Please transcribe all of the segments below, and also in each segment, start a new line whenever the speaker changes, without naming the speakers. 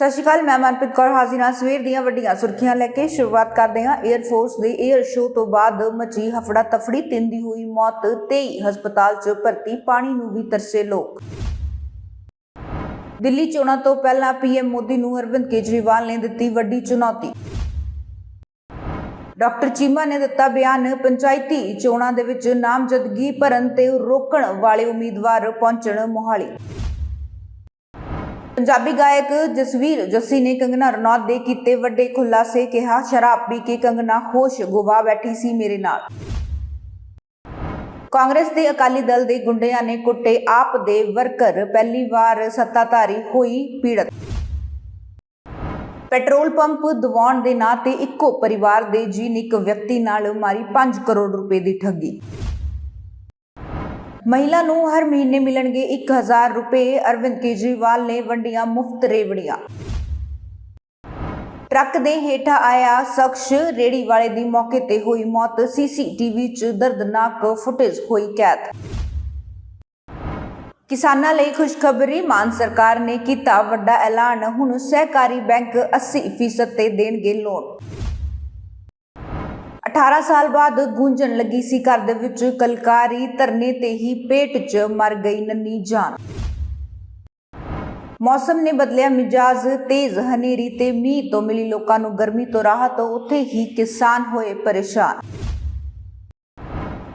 ਸਤਿ ਸ਼੍ਰੀ ਅਕਾਲ, ਮੈਂ ਮਨਪ੍ਰੀਤ ਕੌਰ ਹਾਜ਼ਰ ਹਾਂ ਸਵੇਰ ਦੀਆਂ ਵੱਡੀਆਂ ਸੁਰਖੀਆਂ ਲੈ ਕੇ ਸ਼ੁਰੂਆਤ ਕਰਦੇ ਹਾਂ। 에ਅਰ ਫੋਰਸ ਦੇ 에ਅਰ ਸ਼ੋਅ ਤੋਂ ਬਾਅਦ ਮਚੀ ਹਫੜਾ ਤਫੜੀ, ਤਿੰਨ ਦੀ ਹੋਈ ਮੌਤ 23 ਹਸਪਤਾਲ 'ਚ ਭਰਤੀ, ਪਾਣੀ ਨੂੰ ਵੀ ਤਰਸੇ ਲੋਕ। ਦਿੱਲੀ ਚੋਣਾਂ ਤੋਂ ਪਹਿਲਾਂ ਪੀਐਮ ਮੋਦੀ ਨੂੰ ਅਰਵਿੰਦ ਕੇਜਰੀਵਾਲ ਨੇ ਦਿੱਤੀ ਵੱਡੀ ਚੁਣੌਤੀ। ਡਾਕਟਰ ਚੀਮਾ ਨੇ ਦਿੱਤਾ ਬਿਆਨ, ਪੰਚਾਇਤੀ ਚੋਣਾਂ ਦੇ ਵਿੱਚ ਨਾਮਜ਼ਦਗੀ ਭਰਨ ਤੇ ਰੋਕਣ ਵਾਲੇ ਉਮੀਦਵਾਰ ਪਹੁੰਚਣ ਮੋਹਾਲੀ। ਪੰਜਾਬੀ ਗਾਇਕ ਜਸਵੀਰ ਜੱਸੀ ਨੇ ਕੰਗਨਾ ਰਣੌਤ ਦੇ ਕੀਤੇ ਵੱਡੇ ਖੁਲਾਸੇ ਕਿਹਾ, ਸ਼ਰਾਬ ਪੀ ਕੇ ਕੰਗਨਾ ਹੋਸ਼ ਗਵਾ ਬੈਠੀ ਸੀ ਮੇਰੇ ਨਾਲ। ਕਾਂਗਰਸ ਦੇ ਅਕਾਲੀ ਦਲ ਦੇ ਗੁੰਡਿਆਂ ਨੇ ਕੁੱਟੇ ਆਪ ਦੇ ਵਰਕਰ, ਪਹਿਲੀ ਵਾਰ ਸੱਤਾਧਾਰੀ ਹੋਈ ਪੀੜਤ। ਪੈਟਰੋਲ ਪੰਪ ਦਿਵਾਉਣ ਦੇ ਨਾਂ ਤੇ ਇੱਕੋ ਪਰਿਵਾਰ ਦੇ ਜੀਨ ਇੱਕ ਵਿਅਕਤੀ ਨਾਲ ਮਾਰੀ 5 ਕਰੋੜ ਰੁਪਏ ਦੀ ਠੱਗੀ। ਮਹਿਲਾ ਨੂੰ ਹਰ ਮਹੀਨੇ ਮਿਲਣਗੇ 1000 ਰੁਪਏ। ਅਰਵਿੰਦ ਕੇਜਰੀਵਾਲ ਨੇ ਵੰਡੀਆਂ ਮੁਫਤ ਰੇਵੜੀਆਂ। ਟਰੱਕ ਦੇ ਹੇਠਾਂ ਆਇਆ ਸ਼ਖਸ। ਰੇੜੀ ਵਾਲੇ ਦੀ ਮੌਕੇ ਤੇ ਹੋਈ ਮੌਤ। ਸੀਸੀਟੀਵੀ 'ਚ ਦਰਦਨਾਕ ਫੁਟੇਜ ਹੋਈ ਕੈਦ। ਕਿਸਾਨਾਂ ਲਈ ਖੁਸ਼ਖਬਰੀ। ਮਾਨ ਸਰਕਾਰ ਨੇ ਕੀਤਾ ਵੱਡਾ ਐਲਾਨ। ਹੁਣ ਸਹਿਕਾਰੀ ਬੈਂਕ 80% ਤੇ ਦੇਣਗੇ ਲੋਨ। 18 ਸਾਲ ਬਾਅਦ ਗੂੰਜਣ ਲੱਗੀ ਸੀ, ਘਰ ਦੇ ਵਿੱਚ ਕਲਕਾਰੀ ਧਰਨੇ ਤੇ ਹੀ ਪੇਟ 'ਚ ਮਰ ਗਈ ਨੰਨੀ ਜਾਨ। ਮੌਸਮ ਨੇ ਬਦਲਿਆ ਮਿਜਾਜ਼, ਤੇਜ਼ ਹਨੇਰੀ ਤੇ ਮੀਂਹ ਤੋਂ ਮਿਲੀ ਲੋਕਾਂ ਨੂੰ ਗਰਮੀ ਤੋਂ ਰਾਹਤ, ਉੱਥੇ ਹੀ ਕਿਸਾਨ ਹੋਏ ਪਰੇਸ਼ਾਨ।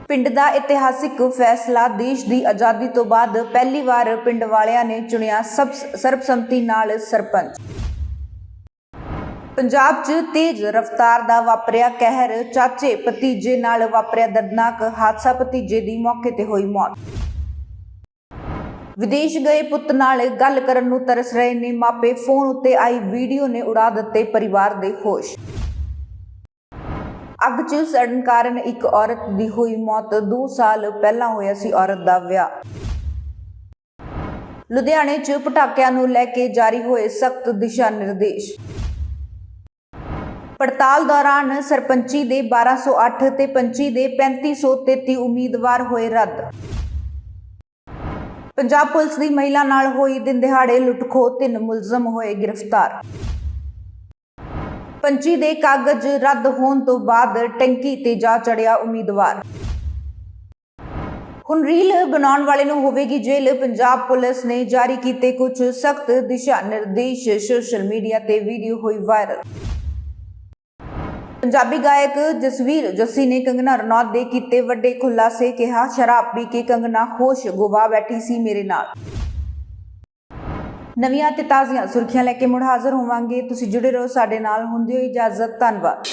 ਪਿੰਡ ਦਾ ਇਤਿਹਾਸਿਕ ਫੈਸਲਾ ਦੇਸ਼ ਦੀ ਆਜ਼ਾਦੀ ਤੋਂ ਬਾਅਦ ਪਹਿਲੀ ਵਾਰ ਪਿੰਡ ਵਾਲਿਆਂ ਨੇ ਚੁਣਿਆ ਸਬ ਸਰਬਸੰਮਤੀ ਨਾਲ ਸਰਪੰਚ। ਪੰਜਾਬ 'ਚ ਤੇਜ਼ ਰਫ਼ਤਾਰ ਦਾ ਵਾਪਰਿਆ ਕਹਿਰ, ਚਾਚੇ ਭਤੀਜੇ ਨਾਲ ਵਾਪਰਿਆ ਦਰਦਨਾਕ ਹਾਦਸਾ, ਭਤੀਜੇ ਦੀ ਮੌਕੇ ਤੇ ਹੋਈ ਮੌਤ। ਵਿਦੇਸ਼ ਗਏ ਪੁੱਤ ਨਾਲ ਗੱਲ ਕਰਨ ਨੂੰ ਤਰਸ ਰਹੇ ਨੇ ਮਾਪੇ, ਫੋਨ ਉੱਤੇ ਆਈ ਵੀਡੀਓ ਨੇ ਉਡਾ ਦਿੱਤੇ ਪਰਿਵਾਰ ਦੇ ਹੋਸ਼। ਅੱਗ 'ਚ ਸੜਨ ਕਾਰਨ ਇੱਕ ਔਰਤ ਦੀ ਹੋਈ ਮੌਤ 2 ਸਾਲ ਪਹਿਲਾਂ ਹੋਇਆ ਸੀ ਔਰਤ ਦਾ ਵਿਆਹ। ਲੁਧਿਆਣੇ 'ਚ ਪਟਾਕਿਆਂ ਨੂੰ ਲੈ ਕੇ ਜਾਰੀ ਹੋਏ ਸਖਤ ਦਿਸ਼ਾ ਨਿਰਦੇਸ਼। ਪੜਤਾਲ ਦੌਰਾਨ ਸਰਪੰਚੀ ਦੇ 1208 ਤੇ ਪੰਚੀ ਦੇ 3533 ਉਮੀਦਵਾਰ ਹੋਏ ਰੱਦ। ਪੰਜਾਬ ਪੁਲਿਸ ਦੀ ਮਹਿਲਾ ਨਾਲ ਹੋਈ ਦਿਨ ਦਿਹਾੜੇ ਲੁੱਟਖੋ ਤਿੰਨ ਮੁਲਜ਼ਮ ਹੋਏ ਗ੍ਰਿਫਤਾਰ। ਪੰਚੀ ਦੇ ਕਾਗਜ਼ ਰੱਦ ਹੋਣ ਤੋਂ ਬਾਅਦ ਟੈਂਕੀ ਤੇ ਜਾ ਚੜਿਆ ਉਮੀਦਵਾਰ। ਹੁਣ ਰੀਲ ਬਣਾਉਣ ਵਾਲੇ ਨੂੰ ਹੋਵੇਗੀ ਜੇਲ੍ਹ। ਪੰਜਾਬ ਪੁਲਿਸ ਨੇ ਜਾਰੀ ਕੀਤੇ ਕੁਝ ਸਖਤ ਦਿਸ਼ਾ ਨਿਰਦੇਸ਼। ਸੋਸ਼ਲ ਮੀਡੀਆ ਤੇ ਵੀਡੀਓ ਹੋਈ ਵਾਇਰਲ। ਪੰਜਾਬੀ ਗਾਇਕ ਜਸਵੀਰ ਜੱਸੀ ਨੇ ਕੰਗਨਾ ਰਣੌਤ ਦੇ ਕੀਤੇ ਵੱਡੇ ਖੁਲਾਸੇ ਕਿਹਾ, ਸ਼ਰਾਬ ਪੀ ਕੇ ਕੰਗਨਾ ਹੋਸ਼ ਗਵਾ ਬੈਠੀ ਸੀ ਮੇਰੇ ਨਾਲ। ਨਵੀਆਂ ਤੇ ਤਾਜ਼ੀਆਂ ਸੁਰਖੀਆਂ ਲੈ ਕੇ ਮੁੜ ਹਾਜ਼ਰ ਹੋਵਾਂਗੇ। ਤੁਸੀਂ ਜੁੜੇ ਰਹੋ ਸਾਡੇ ਨਾਲ, ਹੁੰਦੇ ਹੋ ਇਜਾਜ਼ਤ, ਧੰਨਵਾਦ।